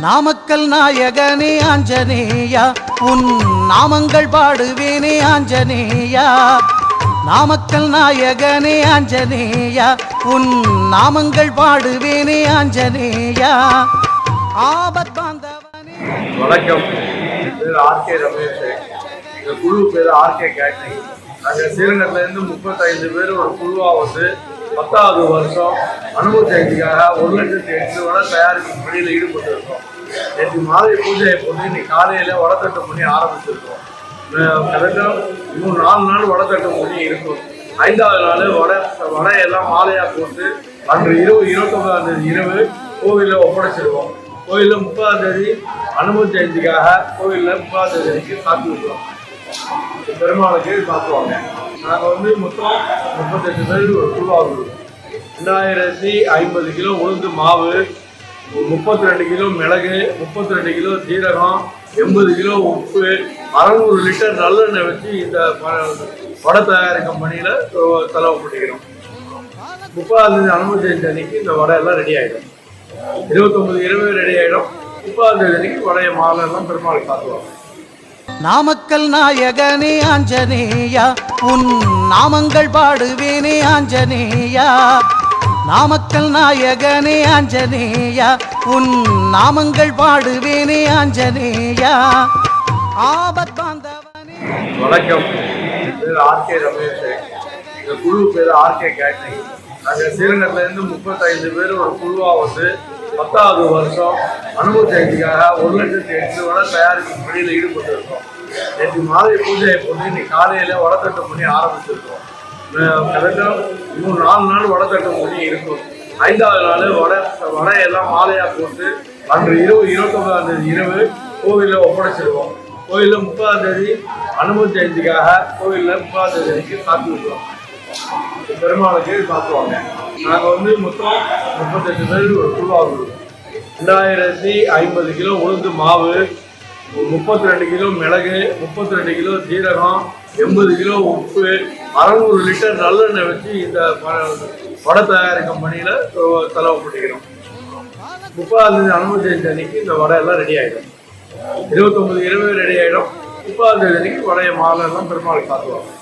நாமக்கல் நாயகனே ஆஞ்சநேயா உன் நாமங்கள் பாடுவேனே ஆஞ்சநேயா. நாமக்கல் நாயகனே ஆஞ்சநேயா உன் நாமங்கள் பாடுவேனே ஆஞ்சநேயா. ஆபத் பாந்தவனே. வணக்கம். பேர் ஆர்கே ரமேஷ். எங்க குழு பேர் ஆர்கே கேட்டரிங். நாங்கள் ஸ்ரீரங்கத்துல இருந்து முப்பத்தைந்து பேர் ஒரு குழுவா வந்து பத்தாவது வருஷம் அனுபவ ஜெயந்திக்காக ஒரு லட்சத்தி எட்டு வட தயாரிக்கும் பணியில் ஈடுபட்டு இருக்கோம் நேற்று மாலை பூஜையை போட்டு இன்னைக்கு காலையில் வடத்தட்டு பண்ணி ஆரம்பிச்சிருக்கோம். கரெக்டாக இன்னும் நாலு நாள் வடத்தட்டு பண்ணி இருக்கும். ஐந்தாவது நாள் வடை வடையெல்லாம் மாலையாக போட்டு அன்று இரவு இருபத்தொன்பதாம் தேதி இரவு கோவிலில் ஒப்படைச்சிருவோம் கோயிலில் முப்பதாம் தேதி அனுமதி ஜெயந்திக்காக கோவிலில் முப்பதாம் தேதி காத்து விடுவோம் பெருமாளுக்கு காத்துவாங்க நாங்கள் வந்து மொத்தம் முப்பத்தெட்டு பேர் ஒரு குழுவாக ரெண்டாயிரத்தி ஐம்பது கிலோ உளுந்து மாவு முப்பத்தி ரெண்டு கிலோ மிளகு முப்பத்தி ரெண்டு கிலோ ஜீரகம் எண்பது கிலோ உப்பு அறநூறு லிட்டர் நல்லெண்ணெய் வச்சு இந்த ப- வடை தயாரிக்கும் பணியில் செலவு பண்ணிக்கிறோம். முப்பதாம் தேதி அனுமதி அன்னைக்கு இந்த வடை எல்லாம் ரெடி ஆகிடும் இருபத்தொம்பது இருபது ரெடி ஆகிடும் முப்பதாம் தேதி அன்னைக்கு வடைய மாலை எல்லாம் பெருமாள் காத்துவாங்க நாமக்கல் நாயகனே ஆஞ்சநேயா. உன் நாமங்கள் பாடுவேனே ஆஞ்சநேயா. நாமக்கல் நாயகனே ஆஞ்சநேயா. உன் நாமங்கள் பாடுவேனே ஆஞ்சநேயா. ஆபத் பாந்தவனே. வணக்கம். R K Ramesh. எங்க குழு பேர் ஆர்கே கேட்டரிங் நாங்கள் ஸ்ரீரங்கத்துல இருந்து முப்பத்தைந்து பேர் ஒரு குழுவாக வந்து பத்தாவது வருஷம் அனுபவ ஜெயந்திக்காக ஒரு லட்சத்தி எட்டு வரை தயாரிக்கும் பணியில் ஈடுபட்டு இருக்கோம் நேற்று மாதிரி பூஜையை போட்டு இன்னைக்கு காலையில் வடத்தட்டு பண்ணி ஆரம்பிச்சிருக்கோம். கரெக்டாக இன்னும் நாலு நாள் வடத்தட்டு பண்ணி இருக்கும். ஐந்தாவது நாள் வடை வடையெல்லாம் மாலையாக போட்டு அன்று இரவு இருபத்தொன்பதாம் தேதி இரவு கோவிலில் ஒப்படைச்சிருவோம். கோயிலில் முப்பதாம் தேதி அனுமதி ஜெயந்திக்காக கோவிலில் முப்பதாம் தேதி வரைக்கும் காத்து விடுவோம். பெருமாளுக்கு காத்துவாங்க நாங்கள் வந்து மொத்தம் முப்பத்தெட்டு பேர் ஒரு குழுவாக ரெண்டாயிரத்தி ஐம்பது கிலோ உளுந்து மாவு முப்பத்தி ரெண்டு கிலோ மிளகு முப்பத்தி ரெண்டு கிலோ சீரகம் எண்பது கிலோ உப்பு அறநூறு லிட்டர் நல்லெண்ணெய் வச்சு இந்த வடை தயாரிக்கும் பணியில் செலவு பண்ணிக்கிறோம். முப்பதாம் தேதி அனுமதி அன்னைக்கு இந்த வடை எல்லாம் ரெடி ஆகிடும் இருபத்தொம்பது இருபது ரெடி ஆகிடும் முப்பதாம் தேதி அன்னைக்கு வடையை மாலை எல்லாம் பெருமாள் காத்துவாங்க